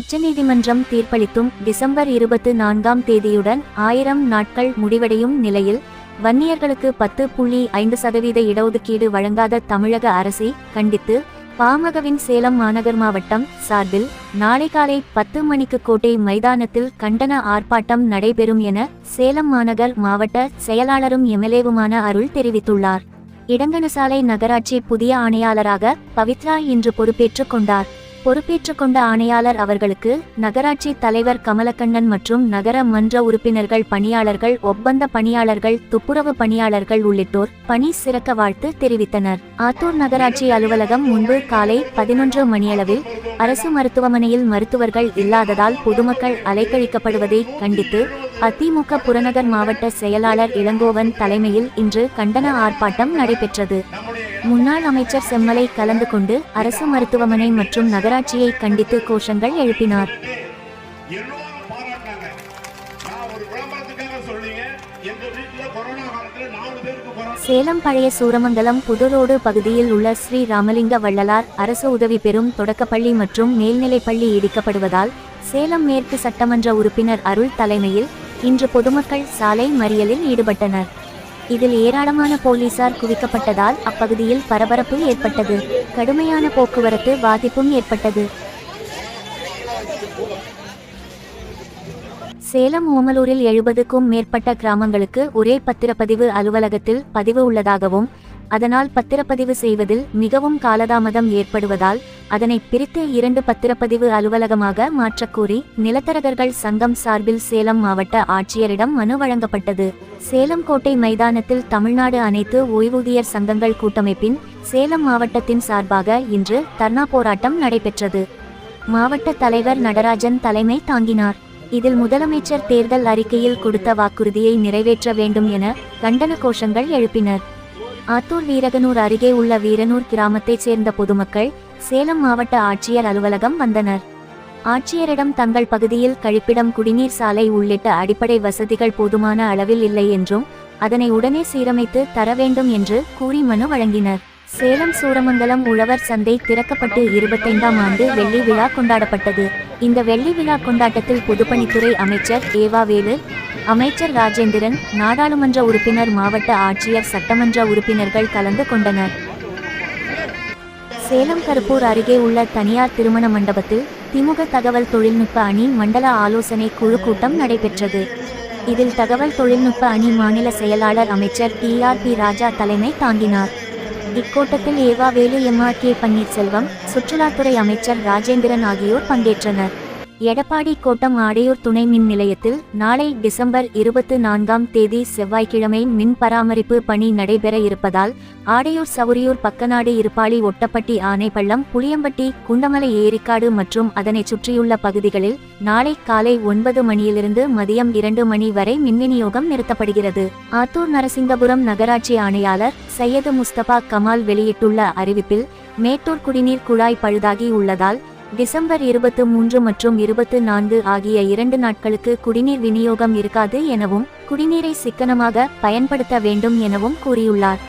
உச்சநீதிமன்றம் தீர்ப்பளித்தும் டிசம்பர் இருபத்து நான்காம் தேதியுடன் ஆயிரம் நாட்கள் முடிவடையும் நிலையில் வன்னியர்களுக்கு பத்து புள்ளி ஐந்து சதவீத இடஒதுக்கீடு வழங்காத தமிழக அரசை கண்டித்து பாமகவின் சேலம் மாநகர் மாவட்டம் சார்பில் நாளை காலை பத்து மணிக்கு கோட்டை மைதானத்தில் கண்டன ஆர்ப்பாட்டம் நடைபெறும் என சேலம் மாநகர் மாவட்ட செயலாளரும் எம்எல்ஏவுமான அருள் தெரிவித்துள்ளார். இடங்கனசாலை நகராட்சி புதிய ஆணையாளராக பவித்ரா இன்று பொறுப்பேற்றுக் கொண்டார். பொறுப்பேற்றுக் கொண்ட ஆணையாளர் அவர்களுக்கு நகராட்சி தலைவர் கமலக்கண்ணன் மற்றும் நகர மன்ற உறுப்பினர்கள் பணியாளர்கள் ஒப்பந்த பணியாளர்கள் துப்புரவு பணியாளர்கள் உள்ளிட்டோர் பணி சிறக்க வாழ்த்து தெரிவித்தனர். ஆத்தூர் நகராட்சி அலுவலகம் முன்பு காலை பதினொன்று மணியளவில் அரசு மருத்துவமனையில் மருத்துவர்கள் இல்லாததால் பொதுமக்கள் அலைக்கழிக்கப்படுவதை கண்டித்து அதிமுக புறநகர் மாவட்ட செயலாளர் இளங்கோவன் தலைமையில் இன்று கண்டன ஆர்ப்பாட்டம் நடைபெற்றது. முன்னாள் அமைச்சர் செம்மலை கலந்து கொண்டு அரசு மருத்துவமனை மற்றும் நகராட்சியை கண்டித்து கோஷங்கள் எழுப்பினார். சேலம் பழைய சூரமங்கலம் புதுரோடு பகுதியில் உள்ள ஸ்ரீ ராமலிங்க வள்ளலார் அரசு உதவி பெறும் தொடக்கப்பள்ளி மற்றும் மேல்நிலைப்பள்ளி இடிக்கப்படுவதால் சேலம் மேற்கு சட்டமன்ற உறுப்பினர் அருள் தலைமையில் இன்று பொதுமக்கள் சாலை மறியலில் ஈடுபட்டனர். இதில் ஏராளமான போலீசார் குவிக்கப்பட்டதால் அப்பகுதியில் பரபரப்பு ஏற்பட்டது. கடுமையான போக்குவரத்து பாதிப்பும் ஏற்பட்டது. சேலம் ஓமலூரில் எழுபதுக்கும் மேற்பட்ட கிராமங்களுக்கு ஒரே பத்திரப்பதிவு அலுவலகத்தில் பதிவு உள்ளதாகவும் அதனால் பத்திரப்பதிவு செய்வதில் மிகவும் காலதாமதம் ஏற்படுவதால் அதனை பிரித்து இரண்டு பத்திரப்பதிவு அலுவலகமாக மாற்றக்கோரி நிலத்தரகர்கள் சங்கம் சார்பில் சேலம் மாவட்ட ஆட்சியரிடம் மனு வழங்கப்பட்டது. சேலம் கோட்டை மைதானத்தில் தமிழ்நாடு அனைத்து ஓய்வூதியர் சங்கங்கள் கூட்டமைப்பின் சேலம் மாவட்டத்தின் சார்பாக இன்று தர்ணா போராட்டம் நடைபெற்றது. மாவட்ட தலைவர் நடராஜன் தலைமை தாங்கினார். இதில் முதலமைச்சர் தேர்தல் அறிக்கையில் கொடுத்த வாக்குறுதியை நிறைவேற்ற வேண்டும் என கண்டன கோஷங்கள் எழுப்பினர். ஆத்தூர் வீரகனூர் அருகே உள்ள வீரனூர் கிராமத்தைச் சேர்ந்த பொதுமக்கள் சேலம் மாவட்ட ஆட்சியர் அலுவலகம் வந்தனர். ஆட்சியரிடம் தங்கள் பகுதியில் கழிப்பிடம் குடிநீர் சாலை உள்ளிட்ட அடிப்படை வசதிகள் போதுமான அளவில் இல்லை என்றும் அதனை உடனே சீரமைத்து தர வேண்டும் என்று கூறி மனு வழங்கினர். சேலம் சூரமங்கலம் உழவர் சந்தை திறக்கப்பட்டு இருபத்தைந்தாம் ஆண்டு வெள்ளி விழா கொண்டாடப்பட்டது. இந்த வெள்ளி விழா கொண்டாட்டத்தில் பொதுப்பணித்துறை அமைச்சர் ஏவாவேலு அமைச்சர் ராஜேந்திரன் நாடாளுமன்ற உறுப்பினர் மாவட்ட ஆட்சியர் சட்டமன்ற உறுப்பினர்கள் கலந்து கொண்டனர். சேலம் கருப்பூர் அருகே உள்ள தனியார் திருமண மண்டபத்தில் திமுக தகவல் தொழில்நுட்ப அணி மண்டல ஆலோசனை குழு கூட்டம் நடைபெற்றது. இதில் தகவல் தொழில்நுட்ப அணி மாநில செயலாளர் அமைச்சர் டி ஆர் பி ராஜா தலைமை தாங்கினார். இக்கூட்டத்தில் ஏவா வேலு எம்ஆர் கே பன்னீர்செல்வம் சுற்றுலாத்துறை அமைச்சர் ராஜேந்திரன் ஆகியோர் பங்கேற்றனர். எடப்பாடி கோட்டம் ஆடையூர் துணை மின் நிலையத்தில் நாளை டிசம்பர் இருபத்து நான்காம் தேதி செவ்வாய்க்கிழமை மின் பராமரிப்பு பணி நடைபெற இருப்பதால் ஆடையூர் சவுரியூர் பக்கநாடு இருப்பாளி ஒட்டப்பட்டி ஆனைப்பள்ளம் புளியம்பட்டி குண்டமலை ஏரிக்காடு மற்றும் அதனை சுற்றியுள்ள பகுதிகளில் நாளை காலை ஒன்பது மணியிலிருந்து மதியம் இரண்டு மணி வரை மின் விநியோகம் நிறுத்தப்படுகிறது. ஆத்தூர் நரசிங்கபுரம் நகராட்சி ஆணையாளர் சையது முஸ்தபா கமால் வெளியிட்டுள்ள அறிவிப்பில் மேட்டூர் குடிநீர் குழாய் பழுதாகி உள்ளதால் டிசம்பர் இருபத்து மூன்று மற்றும் இருபத்து நான்கு ஆகிய இரண்டு நாட்களுக்கு குடிநீர் விநியோகம் இருக்காது எனவும் குடிநீரை சிக்கனமாக பயன்படுத்த வேண்டும் எனவும் கூறியுள்ளார்.